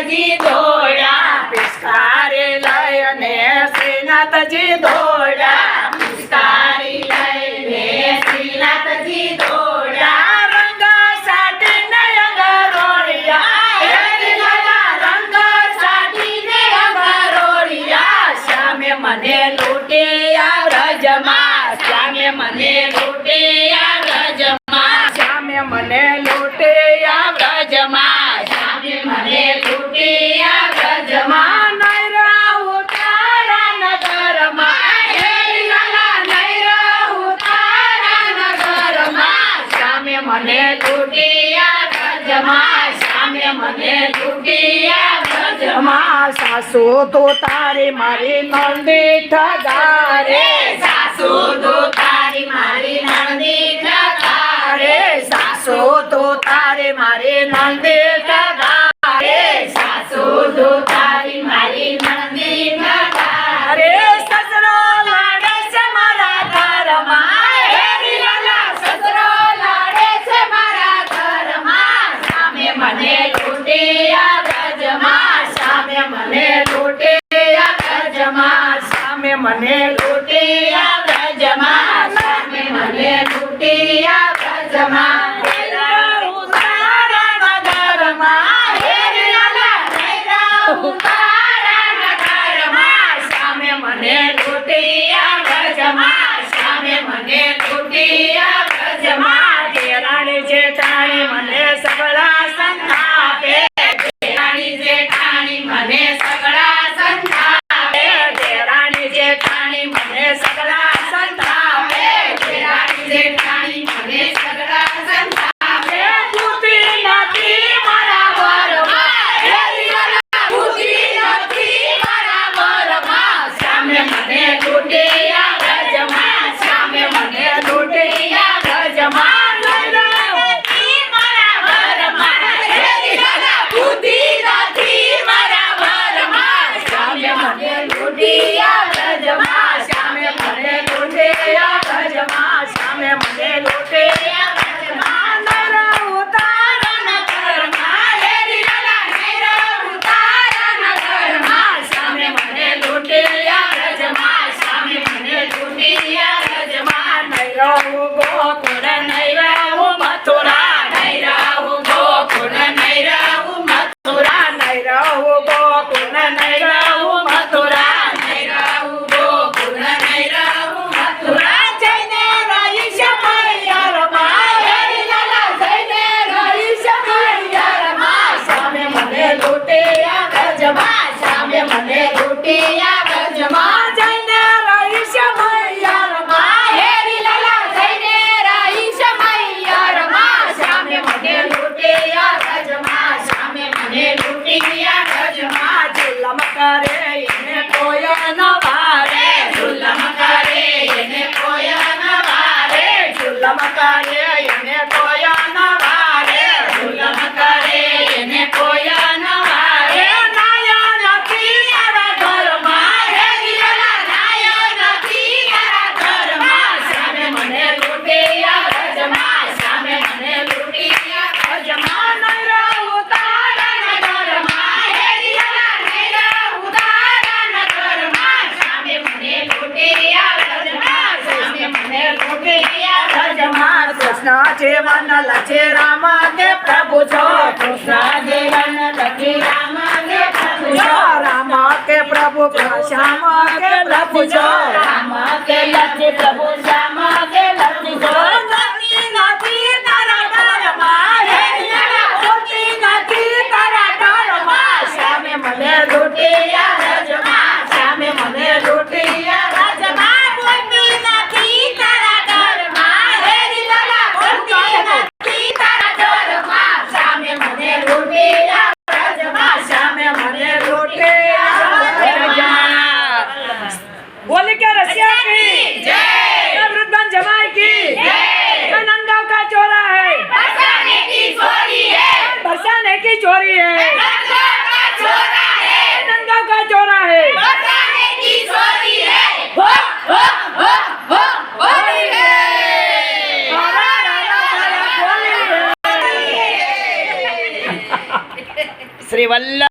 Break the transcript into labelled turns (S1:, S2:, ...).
S1: શ્રીનાથજી દોડા
S2: પિસ્કારી લઈને શ્રીનાથજી દોડા
S1: પિસ્કારી લઈને શ્રીનાથજી દોડા મને લૂટે આ રજમાં
S2: શ્યામે મને લૂટે
S1: આ રજમાં
S2: શામે મને લૂટે આ
S1: રજમાં મને તૂટિયા ગજમાં
S2: નહીં રહું તારા નગરમાં.
S1: હેરીલાલા નહીં રહું તારા નગરમાં.
S2: સામે મને
S1: તૂટિયા ગજમાં. સામે મને
S2: તૂટિયા સાસુ તો તારી મારી નંદી ઠગારે
S1: સાસુ તો તારી મારી
S2: નંદી ઠગારે
S1: સાસુ તો તારે મારી નંદી લૂટેયા વ્રજમાં સામે મને લૂટેયા વ્રજમાં
S2: સામે મને
S1: લૂટેયા વ્રજમાં સામે મને લૂટેયા વ્રજમાં મને લૂટિયા વ્રજમાં સામે મને લૂટિયા વ્રજમાં
S2: રાણી છે
S1: તાણી મને
S2: સબ देवन लक्ष्मी रामा के प्रभु जो कृष्ण
S1: देवन
S2: लक्ष्मी रामा के प्रभु जो।
S1: रामा के प्रभु
S2: श्यामा के प्रभु जो।
S1: रामा के
S2: लक्ष्मी प्रभु चोरी है।
S1: नंदा का चोरा है।
S2: श्री वल्लभ